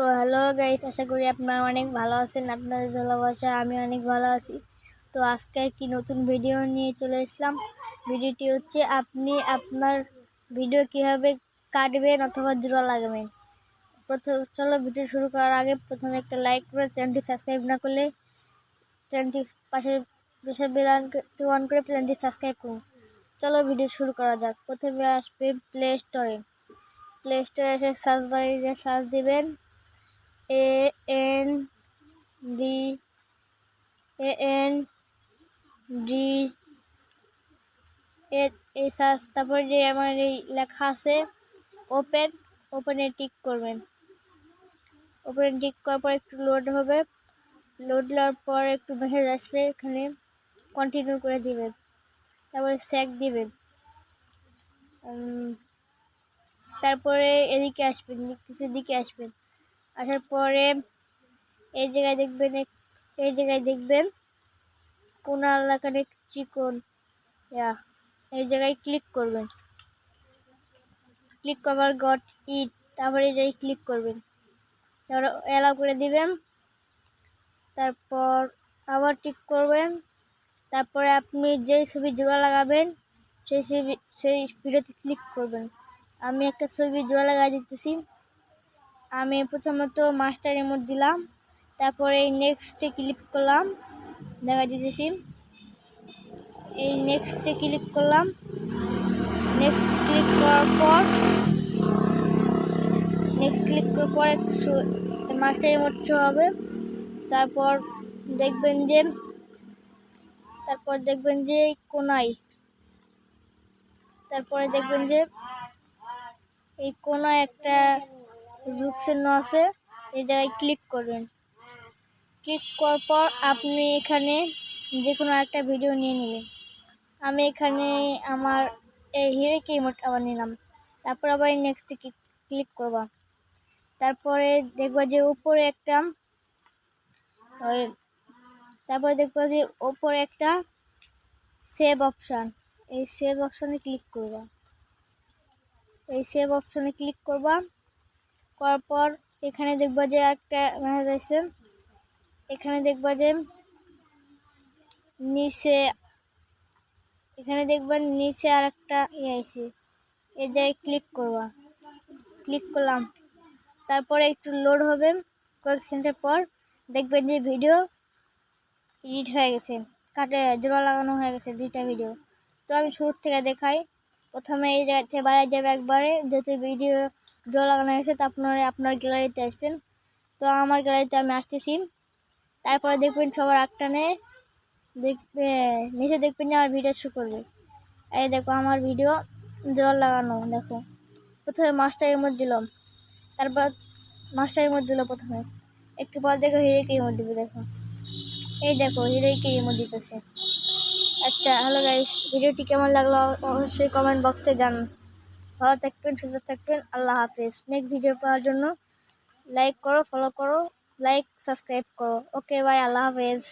তো hello guys আশা করি আপনারা অনেক ভালো আছেন, আপনাদের ভালোবাসা, আমি অনেক ভালো আছি। তো আজকে একটি নতুন ভিডিও নিয়ে চলে এসলাম। ভিডিওটি হচ্ছে আপনি আপনার ভিডিও কীভাবে কাটবেন অথবা জোড়া লাগাবেন। প্রথম, চলো ভিডিও শুরু করার আগে প্রথমে একটা লাইক করে চ্যানেলটি সাবস্ক্রাইব না করলে চ্যানেলটি পাশে পাশে বেলানটি অন করে চ্যানেলটি সাবস্ক্রাইব করুন। চলো ভিডিও শুরু করা যাক। প্রথমে আসবে প্লে স্টোরে প্লে স্টোরে এসে সার্চ বারে সার্চ দিবেন। A N D A N D এই সার্চ তারপরে যে আমার এই লেখা আছে ওপেন ওপেনে টিক করবেন। ওপেনে টিক করার পর একটু লোড হবে। লোড দেওয়ার পর একটু মেসেজ আসবে, এখানে কন্টিনিউ করে দিবেন। তারপরে স্যাক দিবেন। তারপরে এদিকে আসবেন কিছু দিকে আসবেন। আসার পরে এই জায়গায় দেখবেন এই জায়গায় দেখবেন কোন এলাকার চিকন এই জায়গায় ক্লিক করবেন। ক্লিক করবার গট ইট তারপরে এই জায়গায় ক্লিক করবেন। তারপরে অ্যালাউ করে দিবেন। তারপর আবার টিক করবেন। তারপরে আপনি যেই ছবি জোড়া লাগাবেন, সেই ছবি সেই ভিডিওতে ক্লিক করবেন। আমি একটা ছবি জোড়া লাগাই দিতেছি। আমি প্রথমত মাস্টার রিমোট দিলাম, তারপরে নেক্সটে ক্লিক করলাম, দেখা দিতেছি এই নেক্সটে ক্লিক করলাম নেক্সট ক্লিক করার পর নেক্সট ক্লিক করার পর একটু মাস্টার রিমোট হবে। তারপর দেখবেন যে, তারপর দেখবেন যে কোনায়, তারপরে দেখবেন যে এই কোনায় একটা জুক চিহ্ন আছে, এই জায়গায় ক্লিক করবেন ক্লিক করার পর আপনি এখানে যে কোনো একটা ভিডিও নিয়ে নেবেন। আমি এখানে আমার এই হিরে কিমোট আবার নিলাম। তারপর আবার নেক্সটে ক্লিক করবা। তারপরে দেখবা যে উপরে একটা, ওই, তারপরে দেখবা যে উপরে একটা সেভ অপশান এই সেভ অপশানে ক্লিক করবা। এই সেভ অপশানে ক্লিক করবা। করার পর এখানে দেখবা যে একটা মেসেজ আছে এখানে দেখবা যে নিচে, এখানে দেখবেন নিচে আর একটা ইয়ে আছে এই জায়গায় ক্লিক করবা। ক্লিক করলাম। তারপরে একটু লোড হবে। কয়েক সেকেন্ডের পর দেখবেন যে ভিডিও এডিট হয়ে গেছে। কাটে, জোড়া লাগানো হয়ে গেছে দুইটা ভিডিও তো আমি শুরু থেকে দেখাই। প্রথমে এই জায়গা থেকে বাইরে যাবে একবারে। যেহেতু ভিডিও জল লাগানো হয়েছে, তা আপনারা, আপনার গ্যালারিতে আসবেন। তো আমার গ্যালারিতে আমি আসতেছি। তারপরে দেখবেন সবার একটানে দেখবে, নিচে দেখবেন যে আমার ভিডিও শুরু করবে। এই দেখো আমার ভিডিও, জল লাগানো, দেখো। প্রথমে মাস্টারের মধ্যে দিলাম। তারপর মাস্টারের মধ্যে দিল প্রথমে। একটু পর দেখো হিরেকে মধ্যে দিবে, দেখো। এই দেখো হিরোইকে মধ্যে দিতেছে। আচ্ছা হ্যালো গাইস ভিডিওটি কেমন লাগল? অবশ্যই কমেন্ট বক্সে জানান। ভালো থাকবেন, সুস্থ থাকবেন। আল্লাহ হাফেজ। নেক্সট ভিডিও পাওয়ার জন্য লাইক করো ফলো করো লাইক সাবস্ক্রাইব করো। ওকে বাই আল্লাহ হাফেজ।